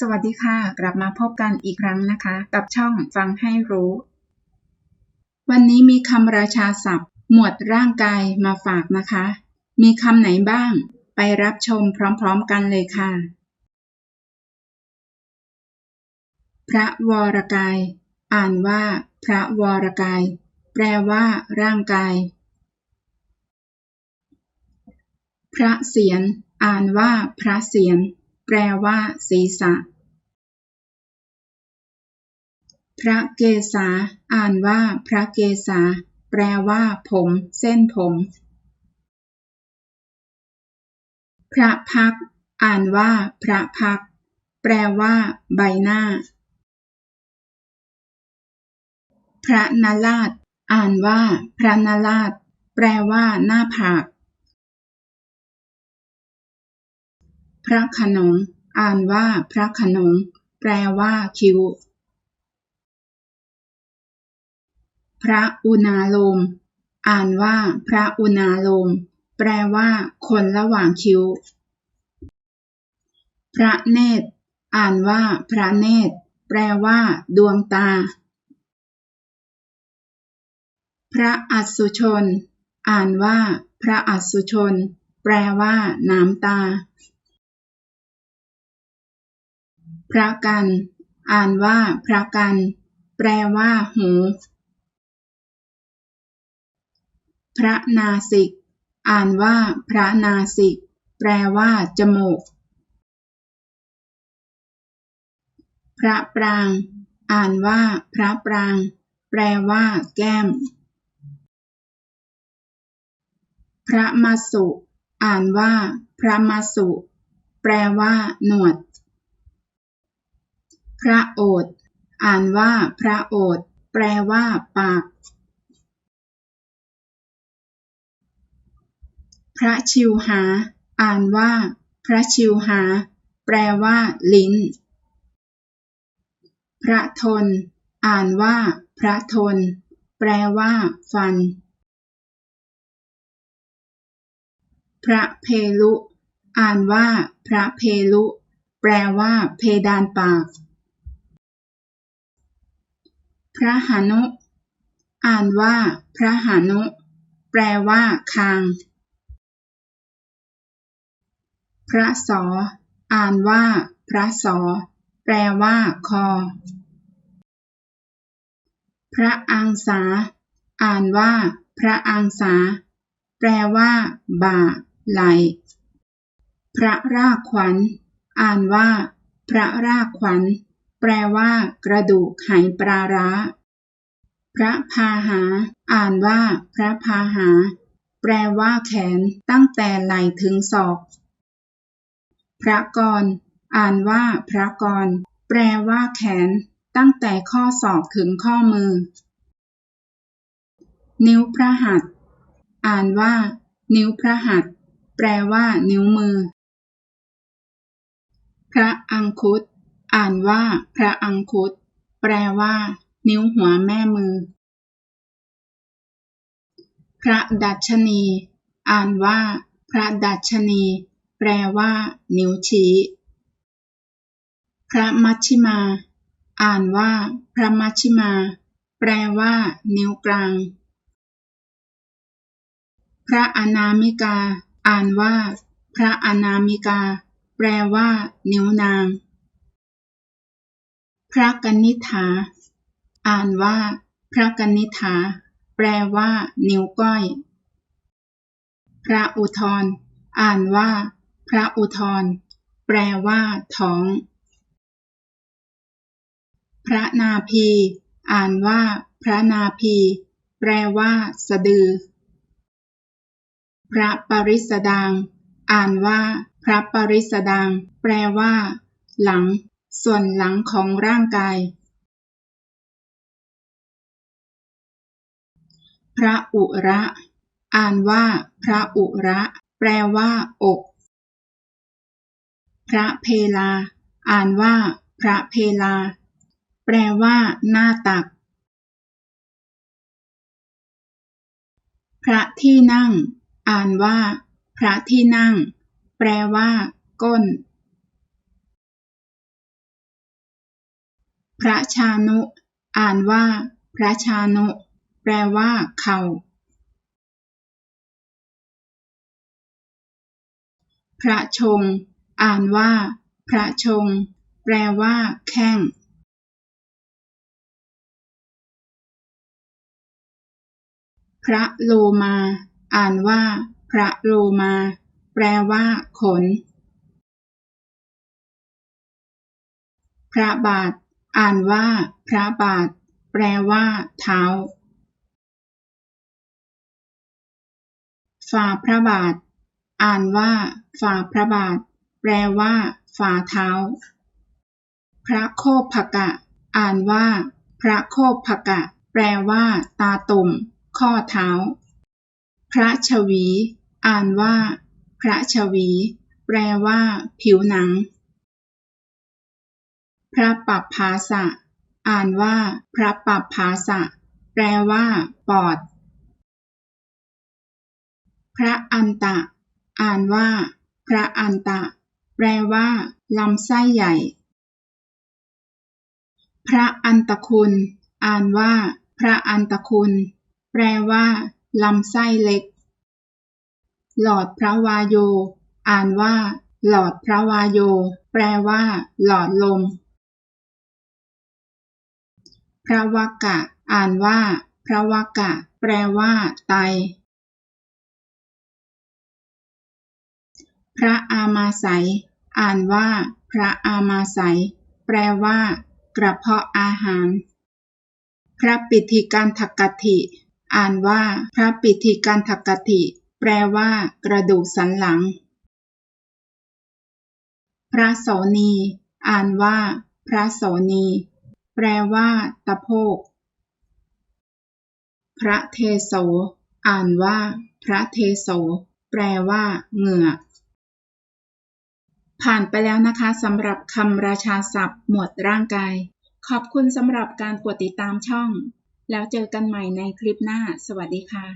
สวัสดีค่ะ กลับมาพบกันอีกครั้งนะคะ กับช่องฟังให้รู้ วันนี้มีคำราชาศัพท์ หมวดร่างกายมาฝากนะคะ มีคำไหนบ้าง ไปรับชมพร้อมๆกันเลยค่ะ พระวรกาย อ่านว่า พระวรกาย แปลว่า ร่างกาย พระเศียรอ่านว่าพระเศียร แปลว่าศีรษะ พระเกศาอ่านว่าพระเกศาแปลว่า ผม เส้นผม พระพัก อ่านว่า พระพัก แปลว่า ใบหน้า พระนาราช อ่านว่า พระนาราช แปลว่า หน้าผาก พระขนง อ่านว่าพระขนง แปลว่าคิ้วพระอุณาโลม อ่านว่าพระอุณาโลม แปลว่า คนระหว่างคิ้วพระเนตร อ่านว่าพระเนตร แปลว่า ดวงตา พระอัสุชน อ่านว่า พระอัสุชน แปลว่า น้ำตา พระกัน อ่านว่าพระกัน แปลว่า หู พระนาสิก อ่านว่า พระนาสิก แปลว่า จมูก พระปราง อ่านว่า พระปราง แปลว่า แก้ม พระมัสสุ อ่านว่า พระมัสสุ แปลว่า หนวด พระโอษฐ์ อ่านว่าพระโอษฐ์ แปลว่า ปาก พระชิวหา อ่านว่า พระชิวหา แปลว่า ลิ้น พระทน อ่านว่า พระทน แปลว่า ฟัน พระเพลุ อ่านว่า พระเพลุ แปลว่า เพดานปาก พระหานุ อ่านว่า พระหานุ แปลว่า คาง พระสอ อ่านว่า พระสอ แปลว่า คอ พระอังสา อ่านว่า พระอังสา แปลว่า บ่า ไหล พระรากขวัญ อ่านว่า พระรากขวัญ แปลว่า กระดูกไหปลาร้า พระพาหา อ่านว่า พระพาหา แปลว่า แขน ตั้งแต่ไหล่ถึงศอก พระกร อ่านว่า พระกร แปลว่า แขน ตั้งแต่ข้อศอกถึงข้อมือ นิ้วพระหัตอ่านว่า นิ้วพระหัตแปลว่า นิ้วมือ พระอังคุต อ่านว่าพระอังคุต แปลว่า นิ้วหัวแม่มือ พระดัชนี อ่านว่า พระดัชนี แปลว่า นิ้วชี้ พระมัชชิมา อ่านว่า พระมัชชิมา แปลว่า นิ้วกลาง พระอนามิกา อ่านว่า พระอนามิกา แปลว่า นิ้วนาง พระกนิษฐา อ่านว่า พระกนิษฐา แปลว่า นิ้วก้อย พระอุทรอ่านว่า พระอุทรแปลว่า ท้อง พระนาภีอ่านว่า พระนาภีแปลว่า สะดือ พระปริสดาง อ่านว่า พระปริสดาง แปลว่า หลัง ส่วนหลังของร่างกาย พระอุระ อ่านว่า พระอุระ แปลว่า อก พระเพลา อ่านว่า พระเพลา แปลว่า หน้าตัก พระที่นั่ง อ่านว่า พระที่นั่ง แปลว่า ก้น พระชานุ อ่านว่า พระชานุ แปลว่า เข่า พระชง อ่านว่า พระชง แปลว่า แข้ง พระโลมา อ่านว่า พระโลมา แปลว่า ขน พระบาท อ่านว่าพระบาท แปลว่า เท้า ฝ่าพระบาท อ่านว่า ฝ่าพระบาท แปลว่า ฝ่าเท้า พระโคภกะ อ่านว่า พระโคภกะ แปลว่า ตาตุ่ม ข้อเท้า พระชวี อ่านว่า พระชวี แปลว่า ผิวหนัง พระปัปภาสะ อ่านว่า พระปัปภาสะ แปลว่า ปอด พระอันตะ อ่านว่า พระอันตะ แปลว่า ลำไส้ใหญ่ พระอันตะคุณ อ่านว่า พระอันตะคุณ แปลว่า ลำไส้เล็ก หลอดพระวายโย อ่านว่า หลอดพระวายโย แปลว่า หลอดลม พระวกะ อ่านว่า พระวกะ แปลว่า ไต พระอามาสัย อ่านว่า พระอามาสัย แปลว่า กระเพาะอาหาร พระปิธิการทกติอ่านว่า พระปิธิการทกติแปลว่า กระดูกสันหลัง พระโสนี อ่านว่า พระโสนี แปลว่าตะโพก พระเทโส อ่านว่า พระเทโส แปลว่า เหงื่อ ผ่านไปแล้วนะคะสำหรับคำราชาศัพท์หมวดร่างกาย ขอบคุณสำหรับการกดติดตามช่อง แล้วเจอกันใหม่ในคลิปหน้า สวัสดีค่ะ